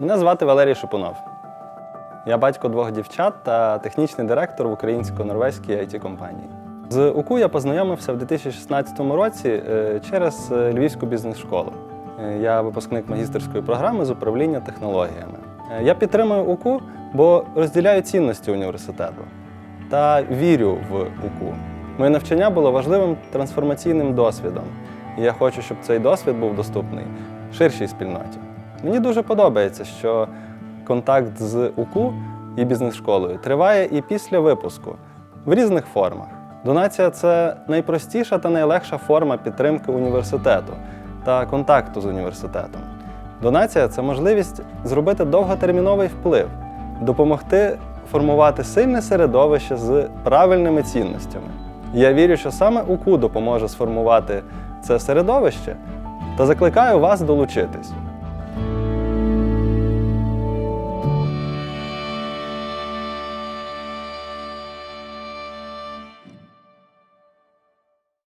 Мене звати Валерій Шипунов. Я батько двох дівчат та технічний директор в українсько-норвезькій it компанії З УКУ я познайомився в 2016 році е, через е, Львівську бізнес-школу. Е, Я випускник магістерської програми з управління технологіями. Я підтримую УКУ, бо розділяю цінності університету та вірю в УКУ. Моє навчання було важливим трансформаційним досвідом, і я хочу, щоб цей досвід був доступний ширшій спільноті. Мені дуже подобається, що контакт з УКУ і бізнес-школою триває і після випуску в різних формах. Донація це найпростіша та найлегша форма підтримки університету та контакту з університетом. Донація це можливість зробити довготерміновий вплив, допомогти формувати сильне середовище з правильними цінностями. Я вірю, що саме УКУ допоможе сформувати це середовище та закликаю вас долучитись.